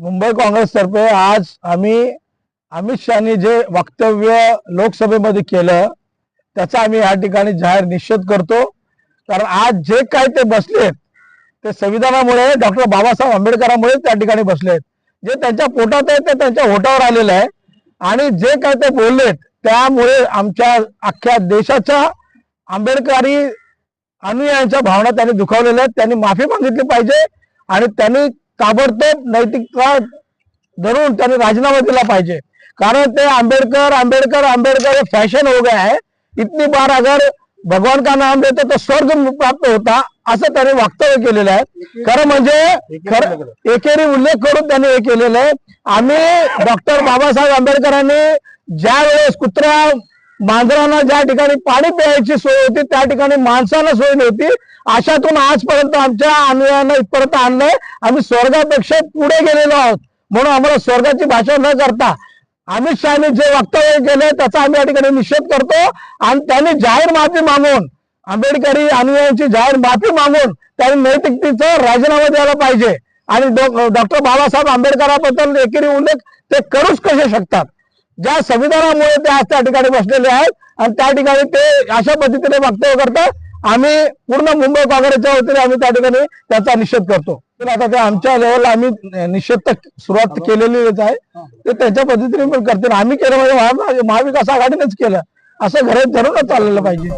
मुंबई काँग्रेसतर्फे आज आम्ही अमित शहानी जे वक्तव्य लोकसभेमध्ये केलं त्याचा आम्ही या ठिकाणी जाहीर निषेध करतो. कारण आज जे काय ते बसलेत ते संविधानामुळे डॉक्टर बाबासाहेब आंबेडकरांमुळे त्या ठिकाणी बसलेत. जे त्यांच्या पोटात आहे ते त्यांच्या होटावर आलेलं आहे. आणि जे काय ते बोललेत त्यामुळे आमच्या अख्ख्या देशाच्या आंबेडकरी अनुयायांच्या भावना त्यांनी दुखावलेल्या आहेत. त्यांनी माफी मागितली पाहिजे आणि त्यांनी ताबडतोब नैतिकता धरून त्यांनी राजीनामा दिला पाहिजे. कारण ते आंबेडकर आंबेडकर आंबेडकर फॅशन हो गया है. इतनी बार अगर भगवान का नाम लेते तो स्वर्ग प्राप्त होता असं त्यांनी वक्तव्य केलेलं आहे. खरं म्हणजे खरं एकेरी उल्लेख करून त्यांनी हे केलेलं आहे. आम्ही डॉक्टर बाबासाहेब आंबेडकरांनी ज्या वेळेस कुत्र्या मांजरांना ज्या ठिकाणी पाणी प्यायची सोय होती त्या ठिकाणी माणसाला सोय नव्हती. अशातून आजपर्यंत आमच्या अनुयायांना इथपर्यंत आणलंय. आम्ही स्वर्गापेक्षा पुढे गेलेलो आहोत. म्हणून आम्हाला स्वर्गाची भाषा न करता अमित शहानी जे वक्तव्य केले त्याचा आम्ही या ठिकाणी निषेध करतो. आणि त्यांनी जाहीर माफी मागून आंबेडकरी अनुयायांची जाहीर माफी मागून त्यांनी नैतिकतेचा राजीनामा द्यायला पाहिजे. आणि डॉक्टर बाबासाहेब आंबेडकरांबद्दल एकेरी उल्लेख ते करूच कसे शकतात? ज्या संविधानामुळे ते आज त्या ठिकाणी बसलेले आहेत आणि त्या ठिकाणी ते अशा पद्धतीने वक्तव्य करतात. आम्ही पूर्ण मुंबई काँग्रेसच्या वतीने आम्ही त्या ठिकाणी त्याचा निषेध करतो. तर आता ते आमच्या लेवलला आम्ही निषेध तर सुरुवात केलेलीच आहे. ते त्यांच्या पद्धतीने पण करतील. आम्ही केलं म्हणजे महा- महाविकास आघाडीनेच केलं. असं घरात धरूनच चाललेलं पाहिजे.